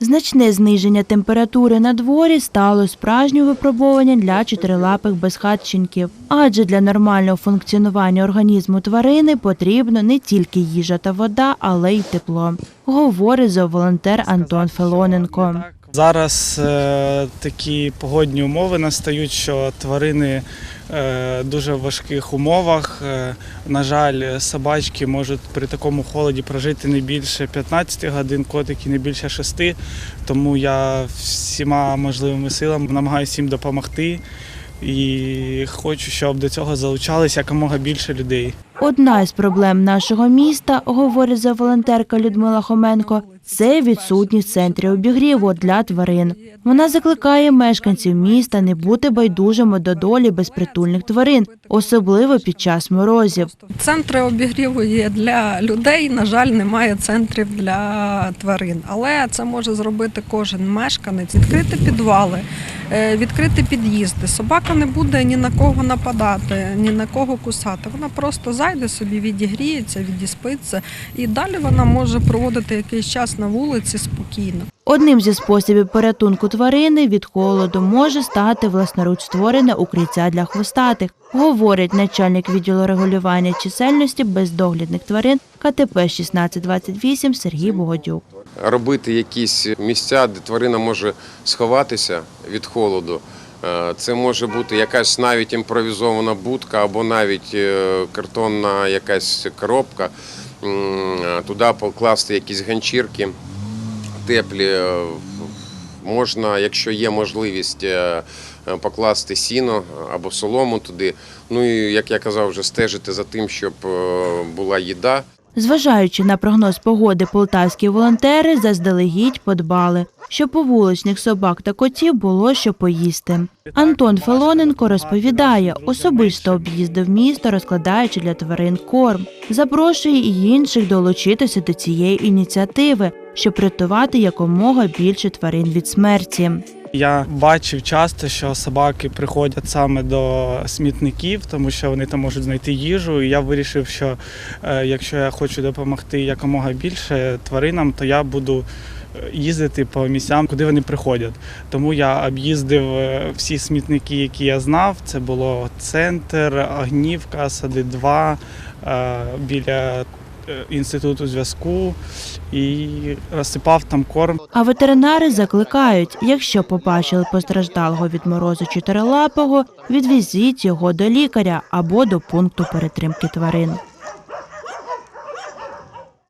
Значне зниження температури на дворі стало справжнім випробуванням для чотирилапих безхатченків. Адже для нормального функціонування організму тварини потрібно не тільки їжа та вода, але й тепло, говорить зооволонтер Антон Фелоненко. Зараз е, такі погодні умови настають, що тварини е, дуже в важких умовах. Е, на жаль, собачки можуть при такому холоді прожити не більше 15 годин, котики не більше 6. Тому я всіма можливими силами намагаюся їм допомогти і хочу, щоб до цього залучалися якомога більше людей. Одна із проблем нашого міста, говорить зооволонтерка Людмила Хоменко, це відсутність центрів обігріву для тварин. Вона закликає мешканців міста не бути байдужими до долі безпритульних тварин, особливо під час морозів. Центри обігріву є для людей. На жаль, немає центрів для тварин. Але це може зробити кожен мешканець. Відкрити підвали, відкрити під'їзди. Собака не буде ні на кого нападати, ні на кого кусати. Вона просто зайде собі, відігріється, відіспиться, і далі вона може проводити якийсь час на вулиці спокійно. Одним зі способів порятунку тварини від холоду може стати власноруч створене укриття для хвостатих, говорить начальник відділу регулювання чисельності бездоглядних тварин КТП 1628 Сергій Богодюк. Робити якісь місця, де тварина може сховатися від холоду. Е, Це може бути якась навіть імпровізована будка або навіть е, картонна якась коробка. Е, Туди покласти якісь ганчірки теплі. Можна, якщо є можливість, покласти сіно або солому туди. Ну і як я казав, вже стежити за тим, щоб була їда. Зважаючи на прогноз погоди, полтавські волонтери заздалегідь подбали, щоб у вуличних собак та котів було що поїсти. Антон Фелоненко розповідає, особисто об'їздив місто, розкладаючи для тварин корм. Запрошує і інших долучитися до цієї ініціативи, щоб рятувати якомога більше тварин від смерті. Я бачив часто, що собаки приходять саме до смітників, тому що вони там можуть знайти їжу. І я вирішив, що е, якщо я хочу допомогти якомога більше тваринам, то я буду е, їздити по місцям, куди вони приходять. Тому я об'їздив е, всі смітники, які я знав. Це було центр, Огнівка, Сади 2, е, біля інституту зв'язку і розсипав там корм. А ветеринари закликають, якщо побачили постраждалого від морозу чотирилапого, відвезіть його до лікаря або до пункту перетримки тварин.